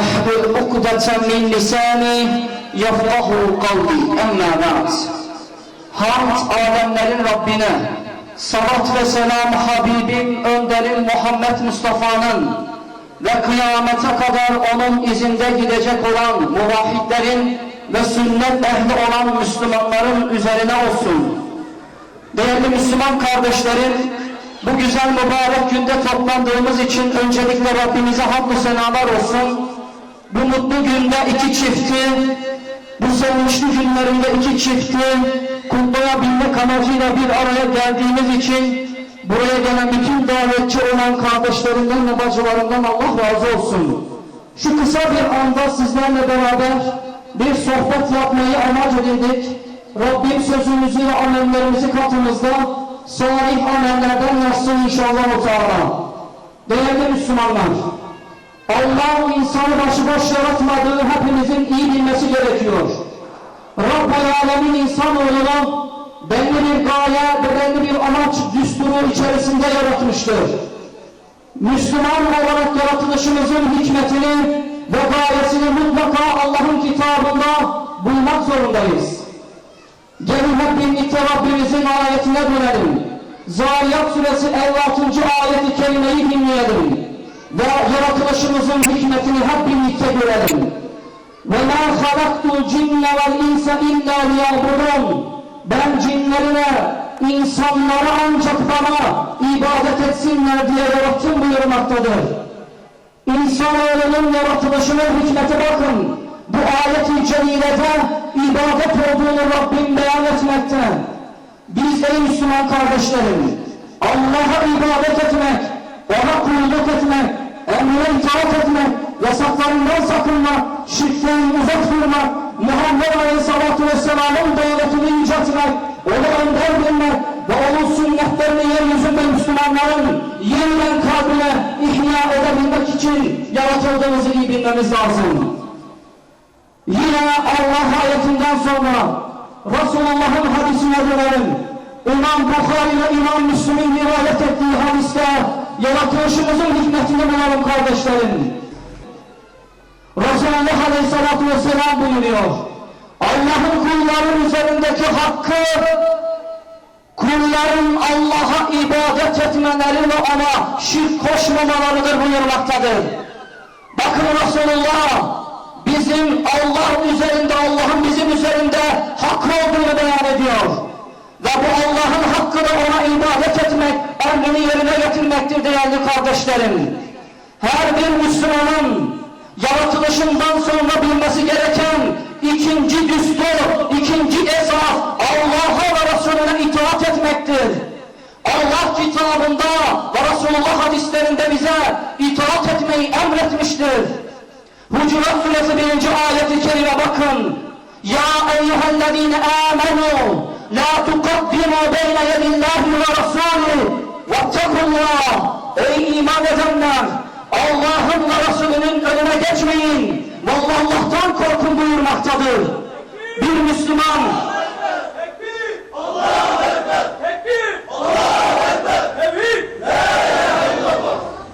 واحلل عقدة من لساني يفقه قولي أما بعد Hamd alemlerin Rabbine, salat ve selam Habibim Önderim Muhammed Mustafa'nın ve kıyamete kadar onun izinde gidecek olan muvahhidlerin ve sünnet ehli olan Müslümanların üzerine olsun. Değerli Müslüman kardeşlerim, bu güzel mübarek günde toplandığımız için öncelikle Rabbimize hamdü senalar olsun. bu mutlu günde iki çifti, bu sevinçli günlerinde iki çifti kutlayabilmek amacıyla bir araya geldiğimiz için buraya gelen bütün davetçi olan kardeşlerimden ve bacılarımdan Allah razı olsun. Şu kısa bir anda sizlerle beraber bir sohbet yapmayı amaç edindik. Rabbim sözümüzü ve amellerimizi katımızda salih amellerden yazsın inşallah. Değerli Müslümanlar, Allah insanı başıboş yaratmadığı hepimizin iyi bilmesi gerekiyor. Rabbul Alemin insanoğlunu belli bir gaye ve belli bir amaç düsturu içerisinde yaratmıştır. Müslüman olarak yaratılışımızın hikmetini ve gayesini mutlaka Allah'ın kitabında bulmak zorundayız. Gelin hep birlikte Rabbimizin ayetine dönelim. Zariyat suresi 56. ayeti kerimeyi dinleyelim ve yaratılışımızın hikmetini hep birlikte görelim. Ve ma halaktul cinne vel insa illa liyabudun. Ben cinlerine, insanlara ancak bana ibadet etsinler diye yarattım buyurmaktadır. İnsanoğlunun yaratılışının hikmeti bakın. Bu ayet-i celilede ibadet olduğunu Rabbim beyan etmekte. Biz ey Müslüman kardeşlerim, Allah'a ibadet etmek, ona kulluk etmek, emrine itaat etmek, yasaklarından sakınmak, şirkten uzak durmak, Muhammed Aleyhisselatü Vesselam'ın davetini yüceltmek, onu önder bilmek ve onun sünnetlerini yeryüzünde Müslümanların yeniden kalbine ihya edebilmek için yaratıldığımızı iyi bilmemiz lazım. Yine Allah ayetinden sonra Resulullah'ın hadisine dönelim. İmam Bukhari ve İmam Müslim'in rivayet yaratılışımızın hikmetini bulalım kardeşlerim. Resulullah Aleyhisselatü Vesselam buyuruyor. Allah'ın kulların üzerindeki hakkı kulların Allah'a ibadet etmeleri ve ona şirk koşmamalarıdır buyurmaktadır. Bakın Resulullah bizim Allah üzerinde, Allah'ın bizim üzerinde hakkı olduğunu beyan ediyor. Ve bu Allah'ın hakkı da ona ibadet etmek, emrini yerine getirmektir değerli kardeşlerim. Her bir Müslümanın yaratılışından sonra bilmesi gereken ikinci düstur, ikinci esas Allah'a ve Resulüne itaat etmektir. Allah kitabında ve Resulullah hadislerinde bize itaat etmeyi emretmiştir. Hucurat suresi birinci ayeti kerime bakın. Ya eyyühellezine amenu la tukaddimu beyne yedillahi ve rasulü vettekullah. Ey iman edenler Allah'ın ve Resulünün önüne geçmeyin. Vallahi Allah'tan korkun buyurmaktadır. Bir Müslüman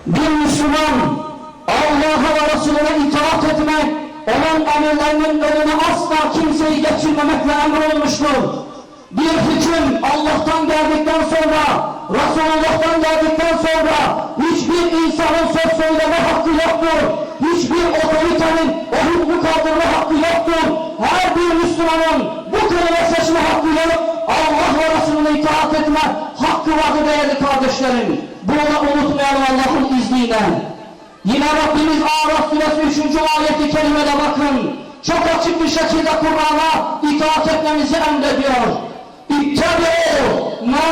bir Müslüman Allah'a ve Resulüne itaat etmek, onun emirlerinin önüne asla kimseyi geçirmemekle emrolmuştur. Bir hüküm Allah'tan geldikten sonra, Resulullah'tan geldikten sonra hiçbir insanın söz söyleme hakkı yoktur. Hiçbir otoritenin o hükmü kaldırma hakkı yoktur. Her bir Müslümanın bu konuda seçme hakkı yok. Allah ve Resulüne itaat etme hakkı vardır değerli kardeşlerim. Bunu da unutmayalım Allah'ın izniyle. Yine Rabbimiz Araf suresi 3. ayeti kerimede bakın. Çok açık bir şekilde Kur'an'a itaat etmemizi emrediyor. İttebi'u ma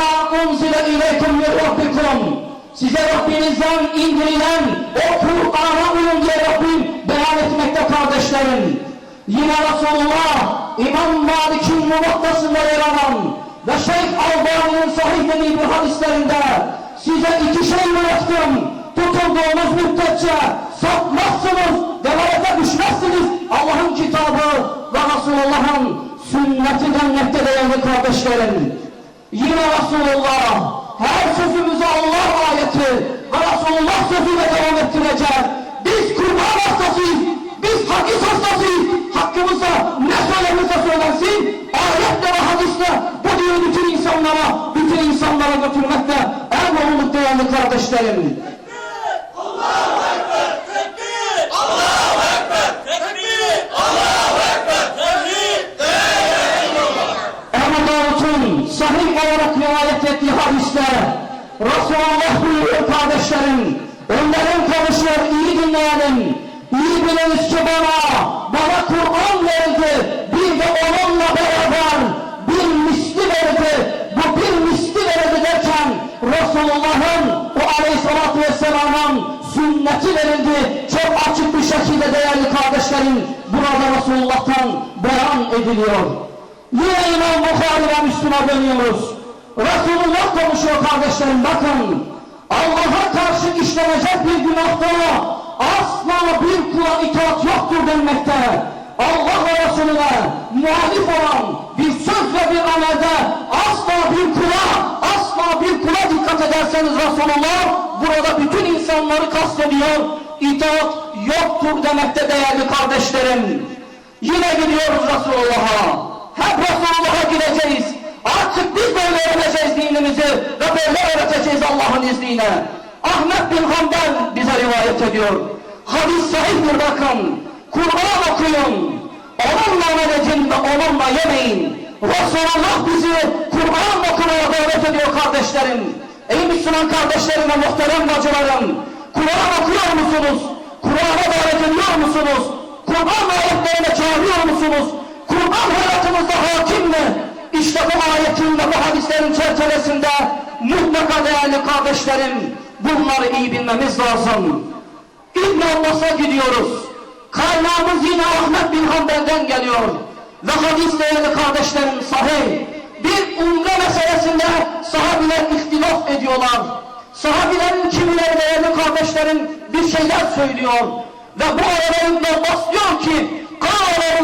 unzile ileykum min rabbikum. Size Rabbinizden indirilen o Kur'an'a uyun diye Rabbim beyan etmekte kardeşlerim. Yine Resulullah İmam Malik'in muvattasında yer alan ve Şeyh Albani'nin sahih dediği bir hadislerinde size iki şey bıraktım. Tutulduğunuz müddetçe sapmazsınız, devalete düşmezsiniz. Allah'ın kitabı ve Resulullah'ın sünneti kardeşlerim. Yine Resulullah her sözümüzü Allah ayeti ve Resulullah sözüyle devam ettirecek. Biz kurban hastasıyız. Biz hadis hastasıyız. Hakkımızda ne söylenirse söylensin. Ayetle ve hadisle bu dini bütün insanlara, bütün insanlara götürmekle emrolunduk değerli kardeşlerim. Allah! Olarak rivayet ettiği hadiste Resulullah buyuruyor kardeşlerim. Onların konuşuyor iyi dinleyelim. İyi biliniz ki bana, bana Kur'an verildi. Bir de onunla beraber bir misli verildi. Bu bir misli verildi derken Resulullah'ın o aleyhissalatü vesselamın sünneti verildi. Çok açık bir şekilde değerli kardeşlerim burada Resulullah'tan beyan ediliyor. Yine İmam Bukhari ve Müslüm'e dönüyoruz. Resulullah konuşuyor kardeşlerim bakın. Allah'a karşı işlenecek bir günahta asla bir kula itaat yoktur denmekte. Allah ve Resulüne muhalif olan bir söz ve bir amelde asla bir kula, asla bir kula dikkat ederseniz Resulullah burada bütün insanları kastediyor. İtaat yoktur demekte değerli kardeşlerim. Yine gidiyoruz Resulullah'a. Hep Resulullah'a gideceğiz. Artık biz böyle öğreteceğiz dinimizi ve böyle öğreteceğiz Allah'ın izniyle. Ahmet bin Hanbel bize rivayet ediyor. Hadis sahihdir bakın. Kur'an okuyun. Onunla amel edin ve onunla yemeyin. Resulullah bizi Kur'an okumaya davet ediyor kardeşlerim. Ey Müslüman kardeşlerim ve muhterem bacılarım. Kur'an okuyor musunuz? Kur'an'a davet ediyor musunuz? Kur'an ayetlerine çağırıyor musunuz? Kur'an hayatınızda hakim mi? İşte bu ayetin ve bu hadislerin çerçevesinde mutlaka değerli kardeşlerim bunları iyi bilmemiz lazım. İbn Abbas'a gidiyoruz. Kaynağımız yine Ahmet bin Hanbel'den geliyor. Ve hadis değerli kardeşlerim sahih. Bir umre meselesinde sahabiler ihtilaf ediyorlar. Sahabilerin kimileri değerli kardeşlerim bir şeyler söylüyor. Ve bu arada İbn Abbas diyor ki Kâle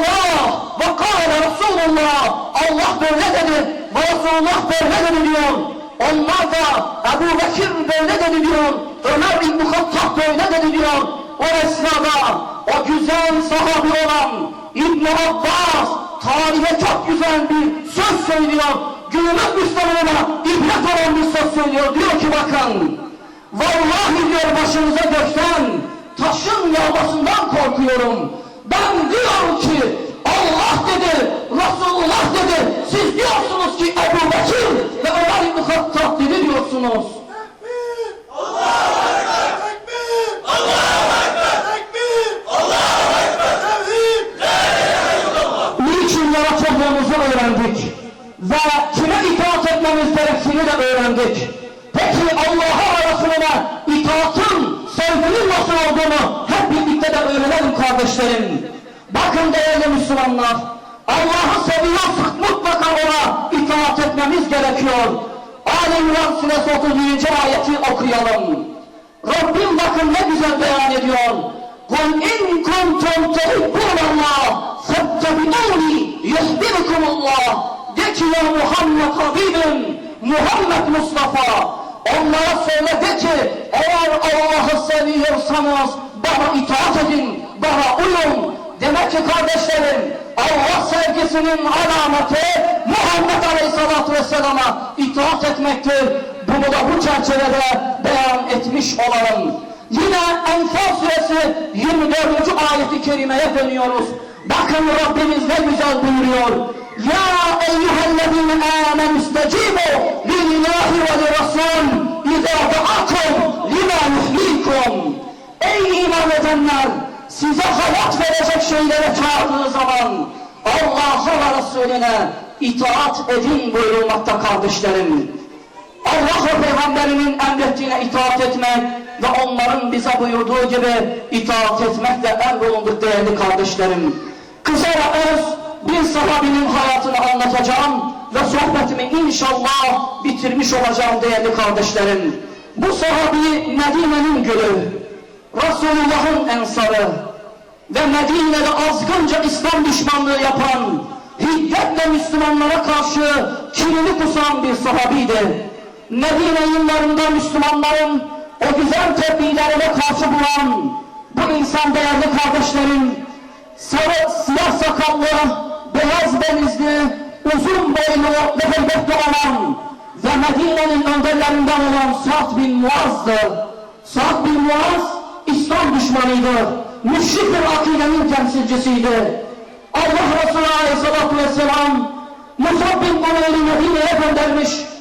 Kâle Resulullah Allah böyle dedi ve Resulullah böyle dedi diyor. Onlar da Ebu Bekir böyle dedi diyor. Ömer İbn Hattab böyle dedi diyor. O esnada o güzel sahabi olan İbn Abbas tarihe çok güzel bir söz söylüyor. Günümüz Müslümanına ibret olan bir söz söylüyor. Diyor ki bakın Vallahi diyor başınıza gökten taşın yağmasından korkuyorum. Ben diyorum ki Allah dedi, Resulullah dedi. Siz diyorsunuz ki Ebu Bekir ve Ömer İbn Hattab dedi diyorsunuz. Tekbir! Allahu Ekber! Tekbir! Allahu Ekber! Tekbir! Allahu Ekber! Tevhid! Niçin yaratıldığımızı öğrendik. Ve kime itaat etmemiz gerektiğini de öğrendik. Peki Allah'a ve Resulüne itaatın, sevginin nasıl olduğunu hep birlikte de öğrenelim kardeşlerim. Bakın değerli Müslümanlar, Allah'ı seviyorsak mutlaka ona itaat etmemiz gerekiyor. Ali İmran suresi 31. ayeti okuyalım. Rabbim bakın ne güzel beyan ediyor. قُلْ اِنْ كُنْتُمْ تُحِبُّونَ اللّٰهِ فَاتَّبِعُونِي يُحْبِبُكُمُ اللّٰهِ De ki ya Muhammed Habibim, Muhammed Mustafa, onlara söyle de ki, eğer Allah'ı seviyorsanız bana itaat edin, bana uyun. Demek ki kardeşlerim, Allah sevgisinin alameti Muhammed Aleyhisselatü Vesselam'a itaat etmektir. Bunu da bu çerçevede beyan etmiş olalım. Yine Enfal suresi 24. ayeti kerimeye dönüyoruz. Bakın Rabbimiz ne güzel buyuruyor. Ya eyyühellezine âmen istecibu lillahi ve lirasul izâ da'akum lima yuhyikum. Ey iman edenler! Size hayat verecek şeylere çağırdığı zaman Allah'a ve Resulüne itaat edin buyurulmakta kardeşlerim. Allah ve Peygamberinin emrettiğine itaat etmek ve onların bize buyurduğu gibi itaat etmekle emrolunduk değerli kardeşlerim. Kısa ve öz bir sahabinin hayatını anlatacağım ve sohbetimi inşallah bitirmiş olacağım değerli kardeşlerim. Bu sahabi Medine'nin gülü, Resulullah'ın ensarı ve Medine'de azgınca İslam düşmanlığı yapan, hiddetle Müslümanlara karşı kinini kusan bir sahabiydi. Medine yıllarında Müslümanların o güzel tepkilerine karşı bulan bu insan değerli kardeşlerim, sarı, siyah sakallı, beyaz benizli, uzun boylu ve heybetli olan ve Medine'nin önderlerinden olan Sa'd bin Muaz'dı. Sa'd bin Muaz İslam düşmanıydı. Müşrik bir akidenin temsilcisiydi. Allah Resulü Aleyhisselatü Vesselam Musab bin Umeyr'i Medine'ye göndermiş.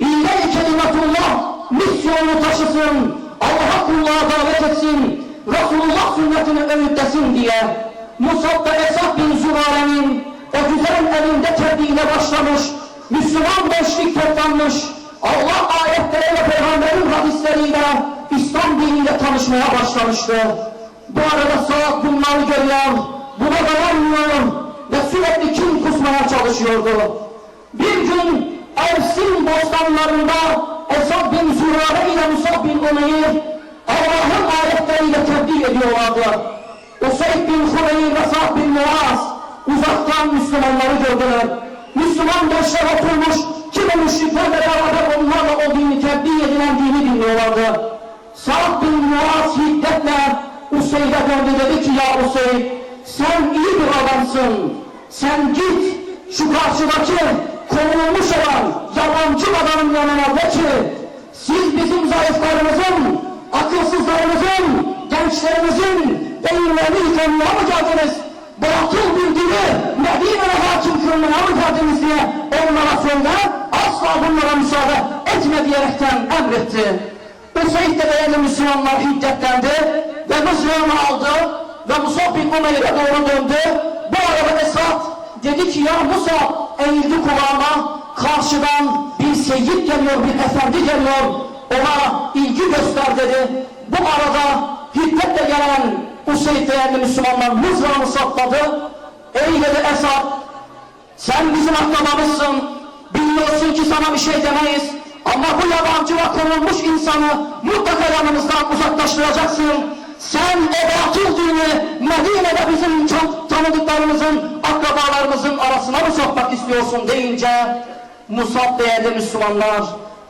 İlle-i kelimetullah misyonunu taşısın. Allah'a kulluğa davet etsin. Resulullah sünnetini öğütlesin diye. Musab da Esad bin Zürare'nin o güzel evinde tebliğine başlamış. Müslüman gençlik toplanmış. Allah ayetleriyle peygamberin hadisleriyle İslam diniyle tanışmaya başlamıştı. Bu arada Saad bunları görüyor, buna dayanmıyor ve sürekli kim kusmaya çalışıyordu. Bir gün Evs'in bostanlarında Esad bin Zürare ile Musab bin Umeyr Allah'ın ayetleriyle tebliğ ediyorlardı. Usayd bin Hureyr ve Sa'd bin Muaz uzaktan Müslümanları gördüler. Müslüman gençler oturmuş, kimi müşriklerle beraber onlarla o dini tebliğ edilen dini dinliyorlardı. Sa'd bin Muaz hiddetle Usayd'e döndü dedi ki ya Usayd sen iyi bir adamsın. Sen git şu karşıdaki konulmuş olan yabancı adamın yanına de siz bizim zayıflarımızın, akılsızlarımızın, gençlerimizin beyinlerini yıkamaya mı geldiniz? Batıl bir dini Medine'ye hakim kılmaya mı geldiniz diye onlara söyle, asla bunlara müsaade etme diyerekten emretti. Usayd de değerli Müslümanlar hiddetlendi ve mızrağını aldı ve Musab bin Umeyr'e doğru döndü. Bu arada Esad dedi ki ya Musa eğildi kulağına karşıdan bir seyyid geliyor, bir efendi geliyor. Ona ilgi göster dedi. Bu arada hiddetle gelen Usayd değerli Müslümanlar mızrağını sapladı. Ey dedi Esad sen bizim akrabamızsın. Biliyorsun ki sana bir şey demeyiz. Ama bu yabancı ve konulmuş insanı mutlaka yanımızdan uzaklaştıracaksın. Sen o batıl dini Medine'de bizim tanıdıklarımızın, akrabalarımızın arasına mı sokmak istiyorsun deyince Musab değerli Müslümanlar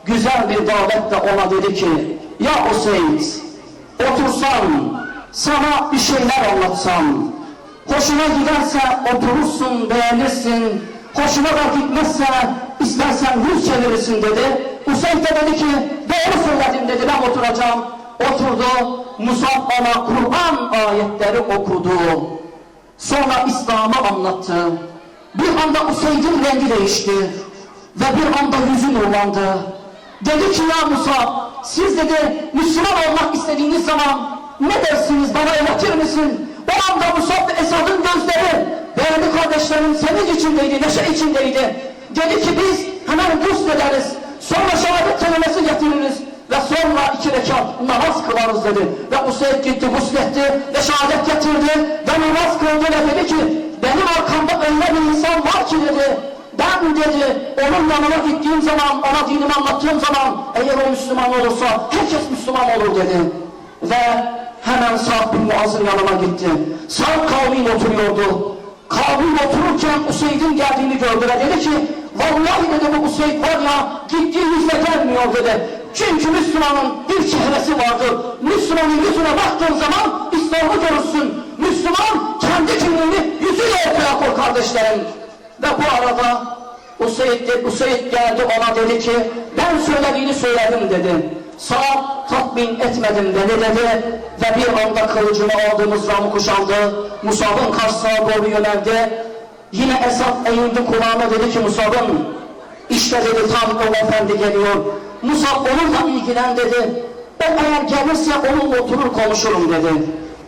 güzel bir davetle ona dedi ki Ya Useyd otursan sana bir şeyler anlatsam Hoşuna giderse oturursun, beğenirsin. Hoşuna da gitmezse istersen yüz çevirirsin dedi. Usayd de dedi ki doğru söyledin dedi ben oturacağım. Oturdu. Musab ona Kur'an ayetleri okudu. Sonra İslam'ı anlattı. Bir anda Usayd'in rengi değişti. Ve bir anda yüzü nurlandı. Dedi ki ya Musa siz dedi Müslüman olmak istediğiniz zaman ne dersiniz bana öğretir misin? O anda Musab ve Esad'ın gözleri değerli kardeşlerim senin içindeydi, neşe içindeydi. Dedi ki biz hemen guslederiz. Sonra şehadet kelimesi getiririz. Ve sonra iki rekat namaz kılarız dedi. Ve Usayd gitti gusletti ve şehadet getirdi. Ve namaz kıldı ve dedi ki benim arkamda öyle bir insan var ki dedi. Ben dedi onun yanına gittiğim zaman ona dinimi anlattığım zaman eğer o Müslüman olursa herkes Müslüman olur dedi. Ve hemen Sa'd bin Muaz'ın yanına gitti. Sa'd kavmiyle oturuyordu. Kavmiyle otururken Useyd'in geldiğini gördü ve dedi ki vallahi dedi bu Useyd var ya gittiğimizde gelmiyor dedi. Çünkü Müslümanın bir çehresi vardır. Müslümanın yüzüne baktığın zaman İslam'ı görürsün. Müslüman kendi kimliğini yüzüyle ortaya koy kardeşlerim. Ve bu arada Useyd, Useyd geldi ona dedi ki ben söylediğini söyledim dedi. Sağ tatmin etmedim beni dedi ve bir anda kılıcını aldı mızrağını kuşandı. Musab'ın karşısına doğru yöneldi. Yine Esad eğildi kulağına dedi ki Musab'ın işte dedi tam o efendi geliyor. Musab onunla ilgilen dedi. O eğer gelirse onunla oturur konuşurum dedi.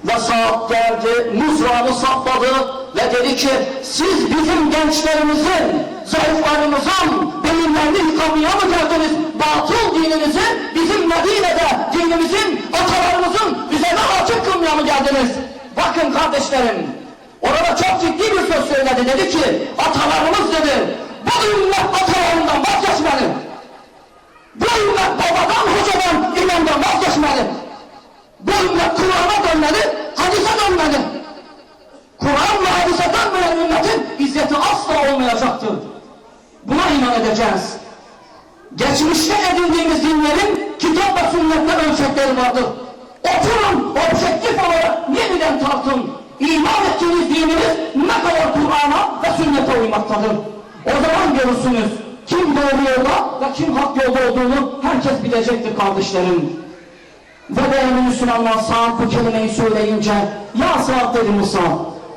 Ve saat geldi, mızrağını sapladı ve dedi ki siz bizim gençlerimizin, zayıflarımızın beyinlerini yıkamaya mı geldiniz? Batıl dininizi bizim Medine'de dinimizin, atalarımızın üzerine hakim kılmaya mı geldiniz? Bakın kardeşlerim, orada çok ciddi bir söz söyledi. Dedi ki atalarımız dedi, bu ümmet atalarından vazgeçmeli. Bu ümmet babadan, hocadan, imamdan vazgeçmeli. Bu ümmet Kur'an'a dönmeli, hadise dönmeli. Kur'an ve hadise dönmeyen ümmetin izzeti asla olmayacaktır. Buna iman edeceğiz. Geçmişte edindiğimiz dinlerin kitap ve sünnette ölçekleri vardır. Oturun, objektif olarak yeniden tartın. İman ettiğiniz dininiz ne kadar Kur'an'a ve sünnete uymaktadır. O zaman görürsünüz. Kim doğru yolda ve kim hak yolda olduğunu herkes bilecektir kardeşlerim. Ve değerli Müslümanlar Sa'd bu kelimeyi söyleyince ya Sa'd dedi Musa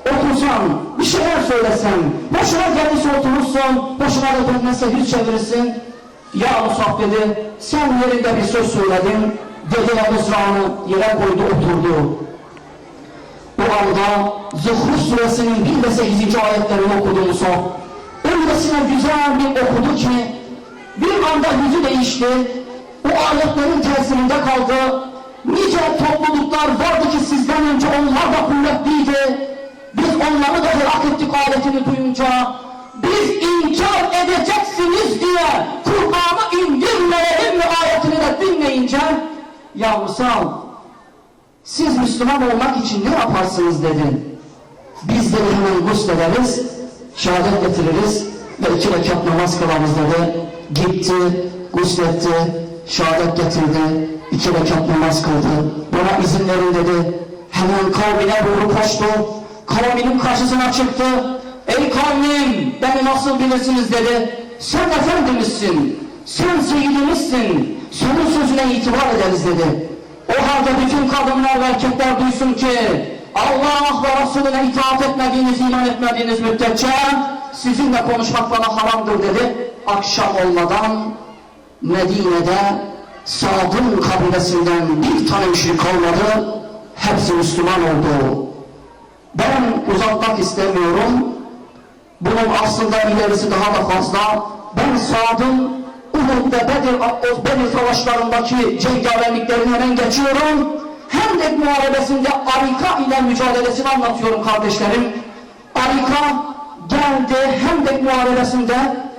otursan bir şeyler söylesen boşuna geldiyse oturursun boşuna da dönmezse yüz çevirirsin ya Musab dedi sen yerinde bir söz söyledin dedi ve mızrağını yere koydu oturdu o anda Zuhruf suresinin 1 ve 8. ayetlerini okudu Musa öylesine güzel bir okudu ki bir anda yüzü değişti. O ayetlerin tesirinde kaldı. Nice topluluklar vardı ki sizden önce onlar da kuvvetliydi. Biz onları da helak ettik ayetini duyunca. Biz inkar edeceksiniz diye Kur'an'ı indirmeyelim mi ayetini de dinleyince ya Musa siz Müslüman olmak için ne yaparsınız? dedi. Biz de hemen guslederiz, şehadet getiririz ve iki rekat namaz kılarız dedi. Gitti, gusletti, şehadet getirdi, iki rekat namaz kıldı. Buna izin verin dedi. Hemen kavmine doğru koştu. Kavminin karşısına çıktı. Ey kavmim beni nasıl bilirsiniz dedi. Sen efendimizsin, sen seyyidimizsin, senin sözüne itibar ederiz dedi. O halde bütün kadınlar ve erkekler duysun ki Allah ve Resulüne itaat etmediğiniz, iman etmediğiniz müddetçe sizinle konuşmak bana haramdır dedi. Akşam olmadan Medine'de Sad'ın kabilesinden bir tane müşrik olmadı. Hepsi Müslüman oldu. Ben uzatmak istemiyorum. Bunun aslında ilerisi daha da fazla. Ben Sad'ın Uhud ve Bedir, Bedir savaşlarındaki cengaverliklerini hemen geçiyorum. Hendek muharebesinde Arika ile mücadelesini anlatıyorum kardeşlerim. Arika geldi Hendek muharebesinde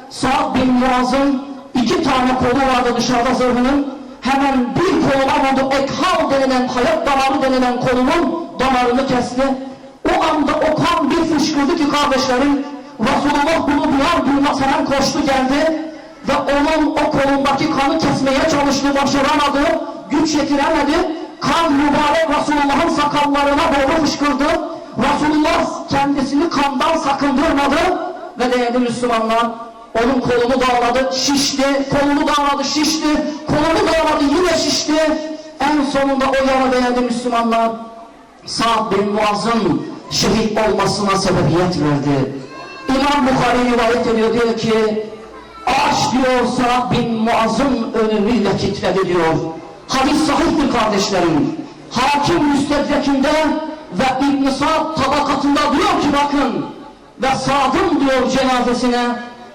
Sa'd bin Muaz'ın iki tane kolu vardı dışarıda zırhının. Hemen bir koluna vurdu. Ekhal denilen, hayat damarı denilen kolunun damarını kesti. O anda o kan bir fışkırdı ki kardeşlerim Resulullah bunu duyar duymaz hemen koştu geldi ve onun o kolundaki kanı kesmeye çalıştı başaramadı güç yetiremedi kan mübarek Resulullah'ın sakallarına doğru fışkırdı Resulullah kendisini kandan sakındırmadı ve değerli Müslümanlar onun kolunu dağladı şişti kolunu dağladı şişti kolunu dağladı yine şişti en sonunda o yara değerli Müslümanlar Sa'd bin Muaz'ın şehit olmasına sebebiyet verdi. İmam Bukhari rivayet ediyor diyor ki Ağaç diyor Sa'd bin Muaz'ın ölümüyle titredi diyor. Hadis sahihtir kardeşlerim. Hakim müstedrekinde ve İbn-i tabakatında diyor ki bakın ve Sa'd'ın diyor cenazesine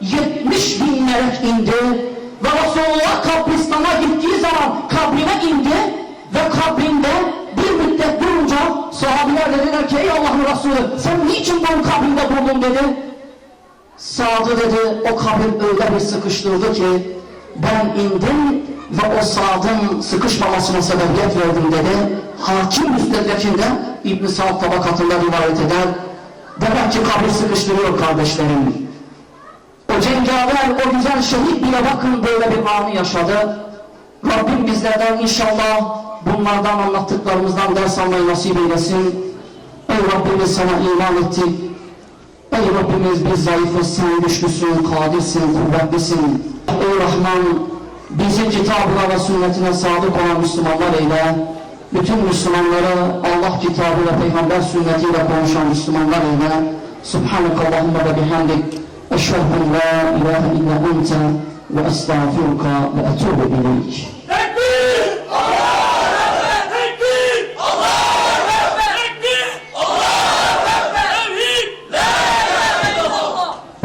70 bin melek indi ve Resulullah kabristana gittiği zaman kabrine indi ve kabrinde bir müddet durunca sahabiler dediler ki ey Allah'ın Resulü sen niçin bu kabrinde durdun dedi. Sa'd'ı dedi o kabir öyle bir sıkıştırdı ki ben indim ve o Sa'd'ın sıkışmamasına sebebiyet verdim dedi. Hakim müstedrekinde İbn-i Sa'd tabakatında rivayet eder. Demek ki kabir sıkıştırıyor kardeşlerim. O cengaver, o güzel şehit bile bakın böyle bir anı yaşadı. Rabbim bizlerden inşallah bunlardan anlattıklarımızdan ders almayı nasip eylesin. Ey Rabbimiz sana iman ettik. Ey Rabbimiz biz zayıfız, sen güçlüsün, kadirsin, kuvvetlisin. Rahman, bizi kitabına ve sünnetine sadık olan Müslümanlar eyle. Bütün Müslümanları Allah kitabı ve peygamber sünnetiyle konuşan Müslümanlar eyle. Subhaneke Allahümme ve bihamdik. Eşhedü en la ilahe illa ente ve estağfiruka ve etubu ileyk.